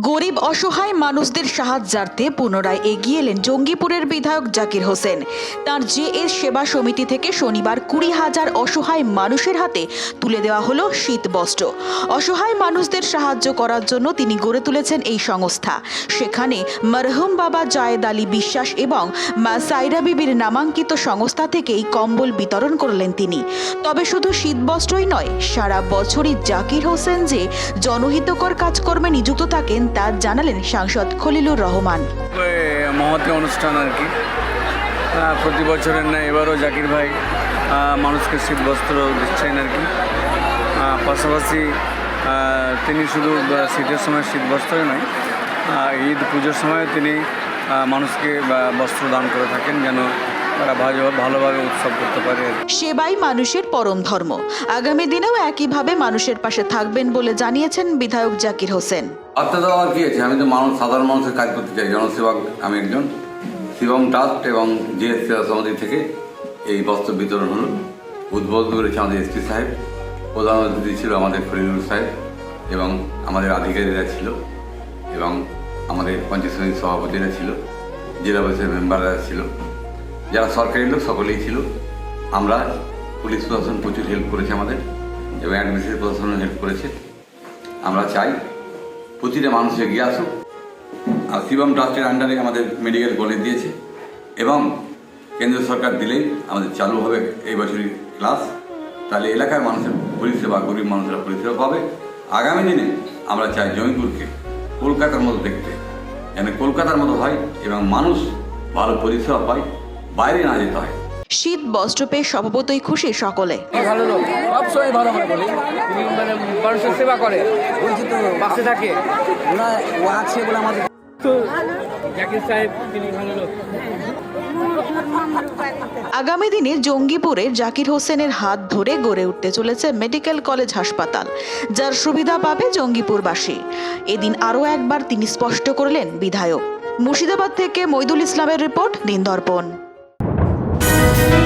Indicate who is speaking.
Speaker 1: গরিব অসহায় মানুষদের সাহায্যার্থে পুনরায় এগিয়ে এলেন জঙ্গিপুরের বিধায়ক জাকির হোসেন। তার জে এস সেবা সমিতি থেকে শনিবার কুড়ি হাজার অসহায় মানুষের হাতে তুলে দেওয়া হলো শীত বস্ত্র অসহায় মানুষদের সাহায্য করার জন্য তিনি গড়ে তুলেছেন এই সংস্থা। সেখানে মরহুম বাবা জায়েদ আলী বিশ্বাস এবং মা সাইরা বিবির নামাঙ্কিত সংস্থা থেকেই কম্বল বিতরণ করলেন তিনি। তবে শুধু শীতবস্ত্রই নয়, সারা বছরই জাকির হোসেন যে জনহিতকর কাজকর্মে নিযুক্ত থাকেন তা জানালেন সাংসদ খলিলুর রহমান।
Speaker 2: মহতি অনুষ্ঠান আর কি। প্রতি বছরের না এবারও জাকির ভাই মানুষকে শীত বস্ত্র দিচ্ছেন আর কি। পাশাপাশি তিনি শুধু শীতের সময় শীত বস্ত্রই নয় ঈদ পুজোর সময় তিনি মানুষকে বস্ত্র দান করে থাকেন যেন তারা ভালোভাবে উৎসব করতে পারে।
Speaker 1: সেবাই মানুষের পরম ধর্ম। আগামী দিনেও একইভাবে মানুষের পাশে থাকবেন বলে জানিয়েছেন বিধায়ক জাকির হোসেন।
Speaker 3: দেওয়া কি আছে? আমি তো মানুষ সাধারণ মানুষের কাজ করতে চাই। জনসেবক আমি একজন। শিবম ট্রাস্ট এবং জিএস সেবা সমিতি থেকে। এই বস্ত্র বিতরণ হলো। উদ্বোধন করেছে আমাদের এসপি সাহেব। প্রধান অতিথি ছিল আমাদের ফরিদুল সাহেব এবং আমাদের আধিকারিকরা ছিল এবং আমাদের পঞ্চায়েত সমিতির সভাপতিরা ছিল। জেলা পরিষদের মেম্বাররা ছিল। যারা সরকারি লোক, সকলেই ছিল। আমরা পুলিশ প্রশাসন প্রচুর হেল্প করেছে আমাদের এবং অ্যাডমিনিস্ট্রেটিভ প্রশাসনও হেল্প করেছে। আমরা চাই প্রতিটা মানুষ এগিয়ে আসুক। আর শিবম ট্রাস্টের আন্ডারে আমাদের মেডিকেল কলেজ দিয়েছে এবং কেন্দ্র সরকার দিলেই আমাদের চালু হবে এই বছরই ক্লাস তাহলে এলাকার মানুষের পরিষেবা, গরিব মানুষরা পরিষেবা পাবে। আগামী দিনে আমরা চাই জয়পুরকে কলকাতার মতো দেখতে। যেন কলকাতার মতো হয় এবং মানুষ ভালো পরিষেবা পায়। বাইরে না যেতে হয়।
Speaker 1: শীত বস্ত্র পেয়ে স্বভাবতই খুশি সকলে।
Speaker 4: ভালো লোক সবসময় ভালো মনে বলি। তিনি মানে মানুষের সেবা করে বঞ্চিত পাশে থাকে। ওরা ও আছে বলে আমাদের তো জাকির সাহেব তিনি ভালো লোক।
Speaker 1: আগামী দিনে জঙ্গিপুরে জাকির হোসেনের হাত ধরে গড়ে উঠতে চলেছে মেডিকেল কলেজ হাসপাতাল যার সুবিধা পাবে জঙ্গিপুরবাসী। এদিন আরও একবার তিনি স্পষ্ট করলেন বিধায়ক। মুর্শিদাবাদ থেকে মইদুল ইসলামের রিপোর্ট দিন দর্পণ। Thank you.